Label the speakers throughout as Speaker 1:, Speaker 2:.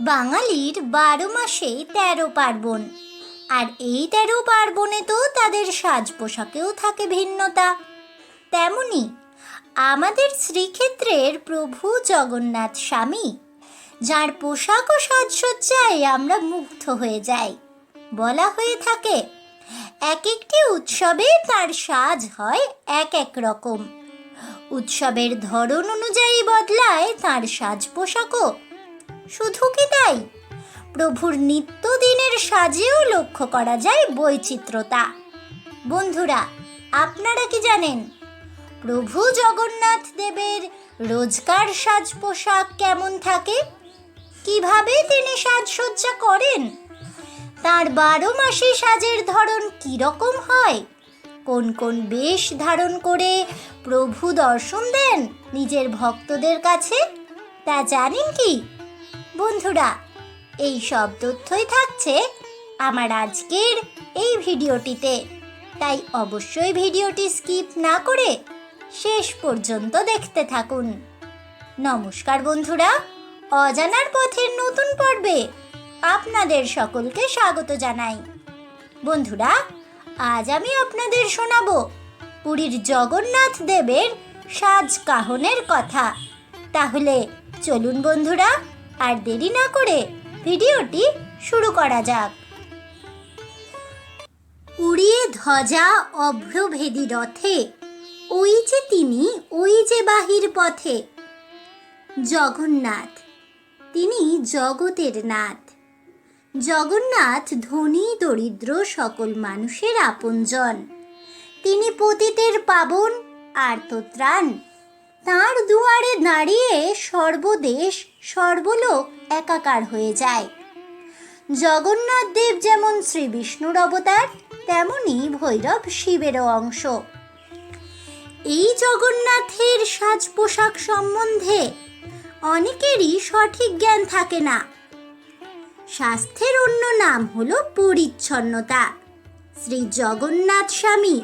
Speaker 1: বাঙালির বারো মাসে তেরো পার্বণ। আর এই তেরো পার্বণে তো তাদের সাজ পোশাকেও থাকে ভিন্নতা। তেমনি আমাদের শ্রীক্ষেত্রের প্রভু জগন্নাথ স্বামী, যার পোশাক ও সাজসজ্জায় আমরা মুগ্ধ হয়ে যাই। বলা হয়ে থাকে, এক একটি উৎসবে তার সাজ হয় এক এক রকম। উৎসবের ধরন অনুযায়ী বদলায় তার সাজ পোশাকও শুধু কি তাই? প্রভুর নিত্যদিনের সাজেও লক্ষ্য করা যায় বৈচিত্র্যতা বন্ধুরা, আপনারা কি জানেন? প্রভু জগন্নাথ দেবের রোজকার সাজ পোশাক কেমন থাকে? কীভাবে তিনি সাজসজ্জা করেন? তার বারো মাসে সাজের ধরন কীরকম হয়? কোন কোন বেশ ধারণ করে প্রভু দর্শন দেন নিজের ভক্তদের কাছে? তা জানেন কি? বন্ধুরা, এই সব তথ্যই থাকছে আমার আজকের এই ভিডিওটিতে। তাই অবশ্যই ভিডিওটি স্কিপ না করে শেষ পর্যন্ত দেখতে থাকুন। নমস্কার বন্ধুরা, অজানার পথের নতুন পর্বে আপনাদের সকলকে স্বাগত জানাই। বন্ধুরা, আজ আমি আপনাদের শোনাব পুরীর জগন্নাথ দেবের সাজ কাহনের কথা। তাহলে চলুন বন্ধুরা আর দেরি না করে ভিডিওটি শুরু করা যাক। উড়িয়ে ধ্বজা অভ্রভেদী রথে, ওই যে তিনি, ওই যে বাহির পথে। জগন্নাথ, তিনি জগতের নাথ। জগন্নাথ ধনী, দরিদ্র সকল মানুষের আপনজন। তিনি পতিতের পাবন আর্তত্রাণ তার দুয়ারে দাঁড়িয়ে সর্বদেশ, সর্বলোক একাকার হয়ে যায়। জগন্নাথ দেব যেমন শ্রী বিষ্ণুর অবতার, তেমনি ভৈরব শিবেরও অংশ। এই জগন্নাথের সাজ পোশাক সম্বন্ধে অনেকেরই সঠিক জ্ঞান থাকে না। স্বাস্থ্যের অন্য নাম হলো পরিচ্ছন্নতা। শ্রী জগন্নাথ স্বামী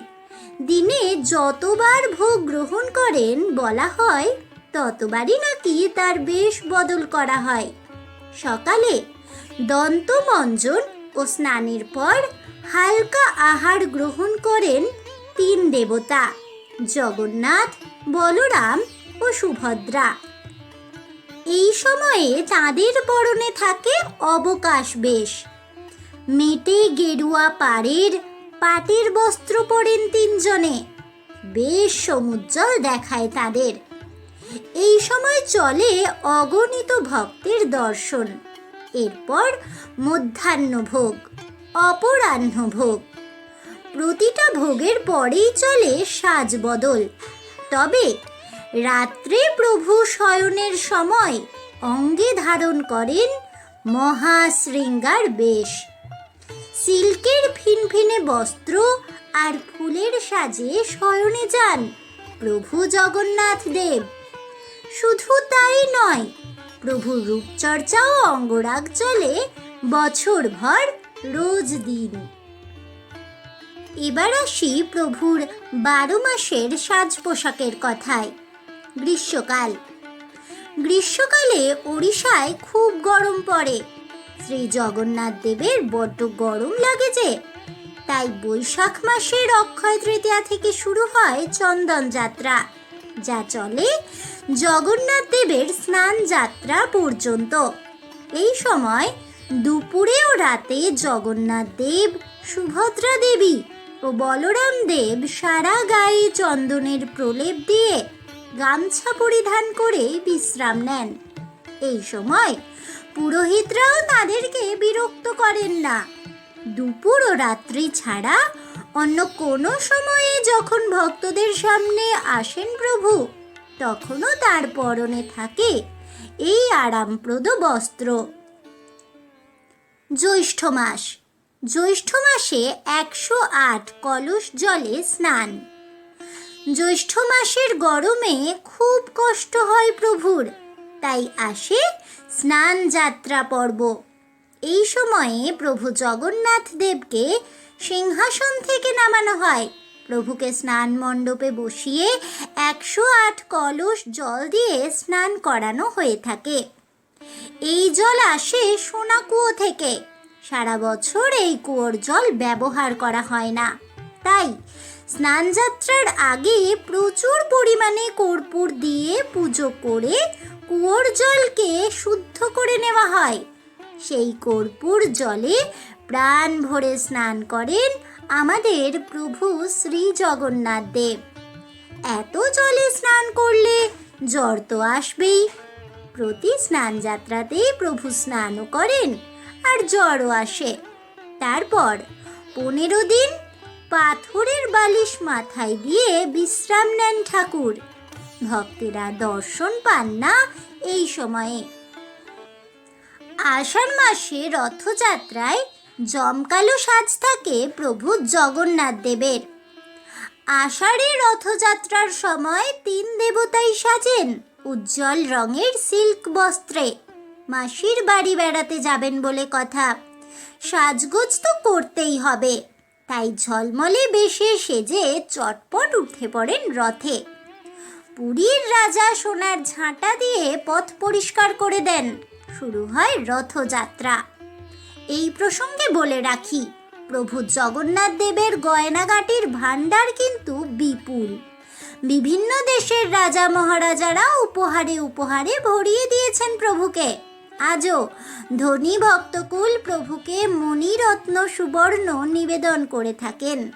Speaker 1: দিনে যতবার ভোগ গ্রহণ করেন বলা হয়, ততবারই নাকি তার বেশ বদল করা হয়। সকালে দন্তমঞ্জন ও স্নানের পর হালকা আহার গ্রহণ করেন তিন দেবতা, জগন্নাথ, বলরাম ও সুভদ্রা। এই সময়ে তাদের পরনে থাকে অবকাশ বেশ। মেটে গেরুয়া পাড়ের পাটের বস্ত্র পরেন তিনজনে। বেশ সমুজ্জ্বল দেখায় তাদের। এই সময় চলে অগণিত ভক্তের দর্শন। এরপর মধ্যাহ্ন ভোগ, অপরাহ্ন ভোগ। প্রতিটা ভোগের পরেই চলে সাজ বদল তবে রাত্রে প্রভু শয়নের সময় অঙ্গে ধারণ করেন মহাশৃঙ্গার বেশ। সিল্কের ফিনফিনে বস্ত্র আর ফুলের সাজে শয়নে যান প্রভু জগন্নাথ দেব। শুধু তাই নয় প্রভু রূপচর্চাও অঙ্গরাগ চলে বছর ভর রোজ দিন। এবার আসি প্রভুর বারো মাসের সাজ পোশাকের কথায়, গ্রীষ্মকাল। গ্রীষ্মকালে ওড়িশায় খুব গরম পড়ে। শ্রী জগন্নাথ দেবের বড্ড গরম লাগে যে। তাই বৈশাখ মাসের অক্ষয় তৃতীয়া থেকে শুরু হয় চন্দন যাত্রা, যা চলে জগন্নাথ দেবের স্নান যাত্রা পর্যন্ত। এই সময় দুপুরে ও রাতে জগন্নাথ দেব, সুভদ্রা দেবী ও বলরাম দেব সারা গায়ে চন্দনের প্রলেপ দিয়ে গামছা পরিধান করে বিশ্রাম নেন। এই সময় পুরোহিতরাও তাদেরকে বিরক্ত করেন না। দুপুর ও রাত্রি ছাড়া অন্য কোনো সময়ে যখন ভক্তদের সামনে আসেন প্রভু, তখনও তার পরনে থাকে এই আরামপ্রদ বস্ত্র। জ্যৈষ্ঠ মাস। জ্যৈষ্ঠ মাসে একশো আট কলস জলে স্নান। জ্যৈষ্ঠ মাসের গরমে খুব কষ্ট হয় প্রভুর। তাই আসে স্নান যাত্রা পর্ব। এই সময়ে প্রভু জগন্নাথ দেবকে সিংহাসন থেকে নামানো হয়। প্রভুকে স্নান মণ্ডপে বসিয়ে একশো আট কলস জল দিয়ে স্নান করানো হয়ে থাকে। এই জল আসে সোনা কুয়ো থেকে। সারা বছর এই কুয়োর জল ব্যবহার করা হয় না। তাই স্নানযাত্রার আগে প্রচুর পরিমাণে কর্পূর দিয়ে পুজো করে কুয়োর জলকে শুদ্ধ করে নেওয়া হয়। সেই কর্পূর জলে প্রাণ ভরে স্নান করেন আমাদের প্রভু শ্রী জগন্নাথ দেব। এত জলে স্নান করলে জ্বর তো আসবেই। প্রতি স্নান যাত্রাতেই প্রভু স্নানও করেন আর জ্বরও আসে। তারপর পনেরো দিন পাথরের বালিশ মাথায় দিয়ে বিশ্রাম নেন ঠাকুর। ভক্তেরা দর্শন পান না এই সময়ে। আষাঢ় মাসে রথযাত্রায় জমকালো সাজ থাকে প্রভু জগন্নাথ দেবের। আষাঢ়ে রথযাত্রার সময় তিন দেবতাই সাজেন উজ্জ্বল রঙের সিল্ক বস্ত্রে। মাসির বাড়ি বেড়াতে যাবেন বলে কথা। সাজগোজ তো করতেই হবে। তাই ঝলমলে বেশে সেজে চটপট উঠে পড়েন রথে। পুরীর রাজা সোনার ঝাঁটা দিয়ে পথ পরিষ্কার করে দেন। শুরু হয় রথযাত্রা। এই প্রসঙ্গে বলে রাখি, প্রভু জগন্নাথ দেবের গয়নাগাটির ভাণ্ডার কিন্তু বিপুল। বিভিন্ন দেশের রাজা মহারাজারা উপহারে উপহারে ভরিয়ে দিয়েছেন প্রভুকে। আজও ধনী ভক্তকুল প্রভুকে মণিরত্ন সুবর্ণ নিবেদন করে থাকেন।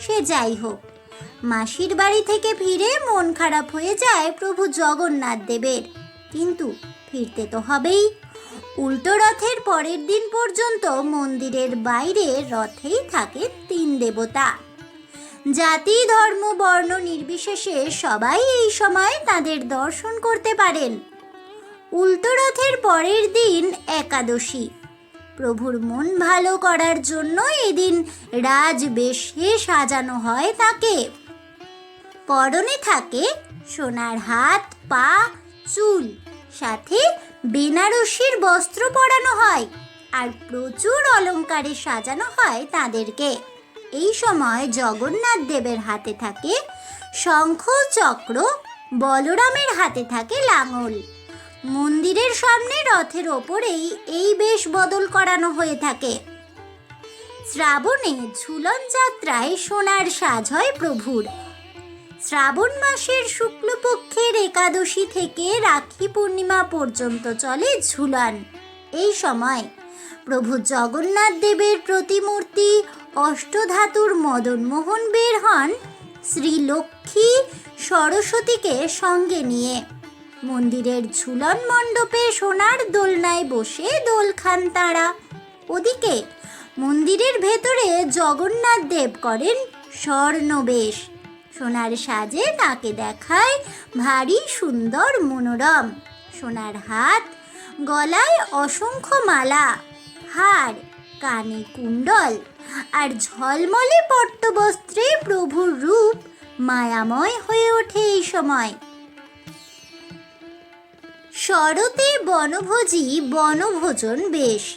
Speaker 1: সে যাই হোক, মাসির বাড়ি থেকে ফিরে মন খারাপ হয়ে যায় প্রভু জগন্নাথ দেবের। কিন্তু ফিরতে তো হবেই। উল্টো রথের পরের দিন পর্যন্ত মন্দিরের বাইরে রথেই থাকে তিন দেবতা। জাতি, ধর্ম, বর্ণ নির্বিশেষে সবাই এই সময় তাদের দর্শন করতে পারেন। উল্টো রথের পরের দিন একাদশী। প্রভুর মন ভালো করার জন্য এদিন রাজবেশে সাজানো হয় তাকে। পরনে থাকে সোনার হাত, পা, চুল, সাথে বেনারসির বস্ত্র পরানো হয় আর প্রচুর অলংকারে সাজানো হয় তাদেরকে। এই সময় জগন্নাথ দেবের হাতে থাকে শঙ্খ চক্র বলরামের হাতে থাকে লাঙল। মন্দিরের সামনে রথের ওপরেই এই বেশ বদল করানো হয়ে থাকে। শ্রাবণে ঝুলন যাত্রায় সোনার সাজ হয় প্রভুর। শ্রাবণ মাসের শুক্লপক্ষের একাদশী থেকে রাখি পূর্ণিমা পর্যন্ত চলে ঝুলন। এই সময় প্রভু জগন্নাথ দেবের প্রতিমূর্তি অষ্টধাতুর মদনমোহন বের হন শ্রী লক্ষ্মী সরস্বতীকে সঙ্গে নিয়ে। মন্দিরের ঝুলন মণ্ডপে সোনার দোলনায় বসে দোল খান তাঁরা। ওদিকে মন্দিরের ভেতরে জগন্নাথ দেব করেন স্বর্ণবেশ। সোনার সাজে তাকে দেখায় ভারী সুন্দর মনোরম। সোনার হাত, গলায় অসংখ্য মালা, হার, কানে কুণ্ডল আর ঝলমলে পট্টবস্ত্রে প্রভুর রূপ মায়াময় হয়ে ওঠে এই সময়। শরতে বনভোজী বনভোজন বেশ।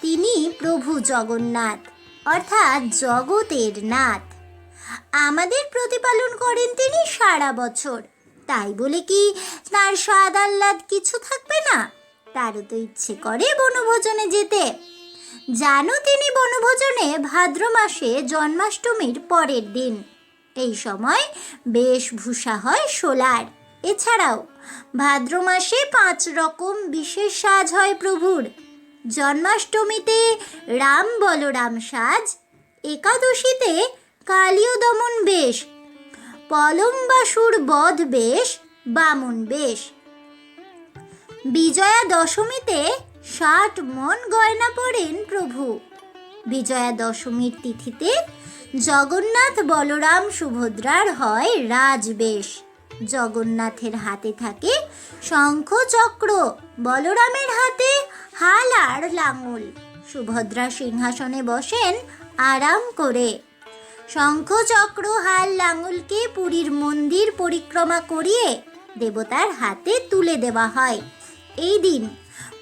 Speaker 1: তিনি প্রভু জগন্নাথ, অর্থাৎ জগতের নাথ। আমাদের প্রতিপালন করেন তিনি সারা বছর। তাই বলে কি, তার স্বাদ আহ্লাদ কিছু থাকবে না? তারও তো ইচ্ছে করে বনভোজনে যেতে। জানো তিনি বনভোজনে ভাদ্র মাসে জন্মাষ্টমীর পরের দিন। এই সময় বেশভূষা হয় সোলার। এছাড়াও, ভাদ্র মাসে পাঁচ রকম বিশেষ সাজ হয় প্রভুর। জন্মাষ্টমীতে রাম বলরাম সাজ, একাদশীতে কালীয় দমন বেশ পলম্বাসুর বধ বেশ, বামন বেশ। বিজয়া দশমীতে ষাট মন গয়না পরেন প্রভু। বিজয়া দশমীর তিথিতে জগন্নাথ বলরাম সুভদ্রার হয় রাজবেশ জগন্নাথের হাতে থাকে শঙ্খ চক্র বলরামের হাতে হাল আর লাঙল। সুভদ্রা সিংহাসনে বসেন আরাম করে। শঙ্খ চক্র হাল লাঙলকে পুরীর মন্দির পরিক্রমা করিয়ে দেবতার হাতে তুলে দেওয়া হয়। এই দিন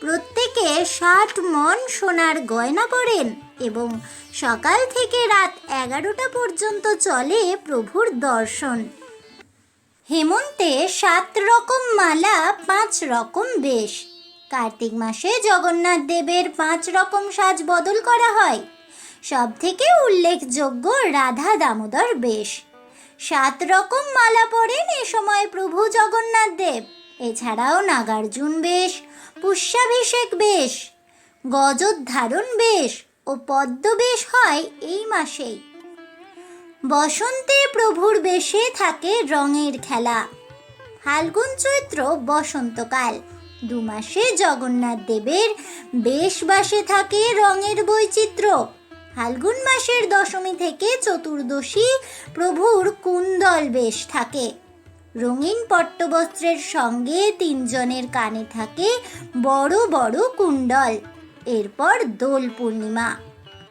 Speaker 1: প্রত্যেকে ষাট মন সোনার গয়না পরেন এবং সকাল থেকে রাত এগারোটা পর্যন্ত চলে প্রভুর দর্শন। হেমন্তে সাত রকম মালা, পাঁচ রকম বেশ। কার্তিক মাসে জগন্নাথ দেবের পাঁচ রকম সাজ বদল করা হয়। সব থেকে উল্লেখযোগ্য রাধা দামোদর বেশ। সাত রকম মালা পরেন এ সময় প্রভু জগন্নাথ দেব। এছাড়াও নাগার্জুন বেশ, পুষ্যাভিষেক বেশ, গজোদ্ধারণ বেশ ও পদ্ম বেশ হয় এই মাসেই। বসন্তে প্রভুর বেশে থাকে রঙের খেলা। ফাল্গুন চৈত্র বসন্তকাল। দু মাসে জগন্নাথ দেবের বেশ বাসে থাকে রঙের বৈচিত্র্য। ফাল্গুন মাসের দশমী থেকে চতুর্দশী প্রভুর কুন্দল বেশ থাকে। রঙিন পট্টবস্ত্রের সঙ্গে তিনজনের কানে থাকে বড় বড় কুণ্ডল। এরপর দোল পূর্ণিমা।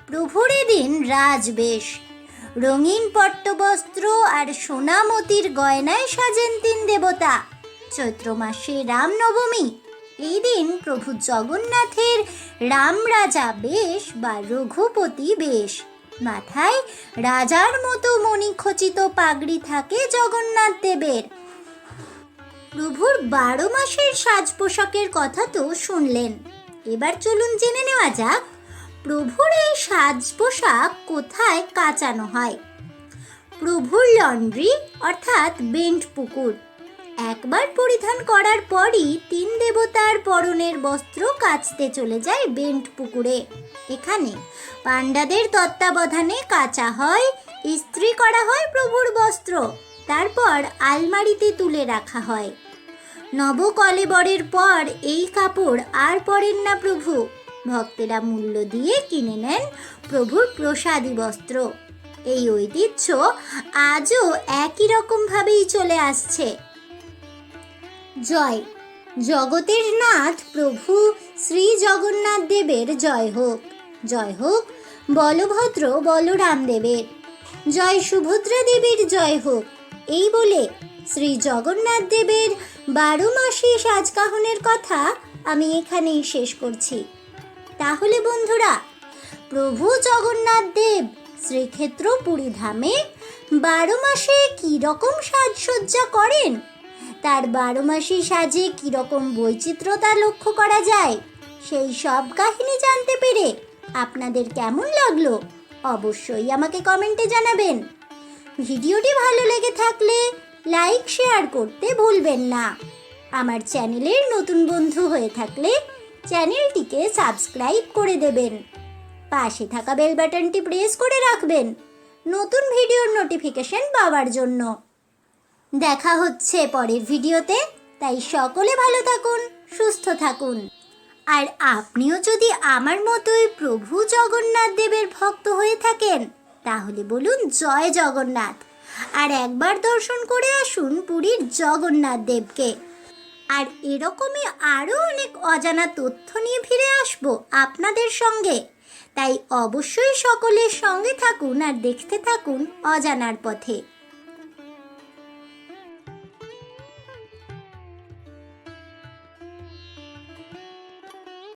Speaker 1: প্রভুর এদিন রাজবেশ রঙিন পট্টবস্ত্র আর সোনামতির গয়নায় সাজেন তিন দেবতা। চৈত্র মাসে রামনবমী। এই দিন প্রভু জগন্নাথের রাম রাজা বেশ বা রঘুপতি বেশ। মাথায় রাজার মতো মণিখচিত পাগড়ি থাকে জগন্নাথ দেবের। প্রভুর বারো মাসের সাজ পোশাকের কথা তো শুনলেন। এবার চলুন জেনে নেওয়া যাক প্রভুর এই সাজ পোশাক কোথায় কাচানো হয়? প্রভুর লন্ড্রি, অর্থাৎ বেন্ট পুকুর। একবার পরিধান করার পরই তিন দেবতার পরনের বস্ত্র কাচতে চলে যায় বেন্ট পুকুরে। এখানে পাণ্ডাদের তত্ত্বাবধানে কাচা হয়, ইস্ত্রি করা হয় প্রভুর বস্ত্র, তারপর আলমারিতে তুলে রাখা হয়। নবকলেবরের পর এই কাপড় আর পরেন না প্রভু। ভক্তেরা মূল্য দিয়ে কিনে নেন প্রভুর প্রসাদী বস্ত্র এই ঐতিহ্য আজও একই রকমভাবেই চলে আসছে। জয়। জগতের নাথ প্রভু শ্রী জগন্নাথ দেবের জয় হোক। জয় হোক বলভদ্র বলরাম দেবের। জয় সুভদ্রা দেবীর জয় হোক। এই বলে শ্রী জগন্নাথ দেবের বারো মাসে সাজকাহনের কথা আমি এখানেই শেষ করছি। তাহলে বন্ধুরা, প্রভু জগন্নাথ দেব শ্রীক্ষেত্র পুরী ধামে বারো মাসে কী রকম সাজসজ্জা করেন? তার বারো মাসে সাজে কীরকম বৈচিত্র্যতা লক্ষ্য করা যায়, সেই সব কাহিনী জানতে পেরে আপনাদের কেমন লাগল অবশ্যই আমাকে কমেন্টে জানাবেন। ভিডিওটি ভালো লেগে থাকলে লাইক, শেয়ার করতে ভুলবেন না। আমার চ্যানেলের নতুন বন্ধু হয়ে থাকলে চ্যানেলটিকে সাবস্ক্রাইব করে দেবেন। পাশে থাকা বেল বাটনটি প্রেস করে রাখবেন নতুন ভিডিওর নোটিফিকেশন পাওয়ার জন্য। দেখা হচ্ছে পরের ভিডিওতে, তাই সকলে ভালো থাকুন, সুস্থ থাকুন। আর আপনিও যদি আমার মতোই প্রভু জগন্নাথ দেবের ভক্ত হয়ে থাকেন, তাহলে বলুন জয় জগন্নাথ। আর একবার দর্শন করে আসুন পুরীর জগন্নাথ দেবকে। আর এরকমই আরও অনেক অজানা তথ্য নিয়ে ফিরে আসব আপনাদের সঙ্গে। তাই অবশ্যই সকলের সঙ্গে থাকুন আর দেখতে থাকুন অজানার পথে।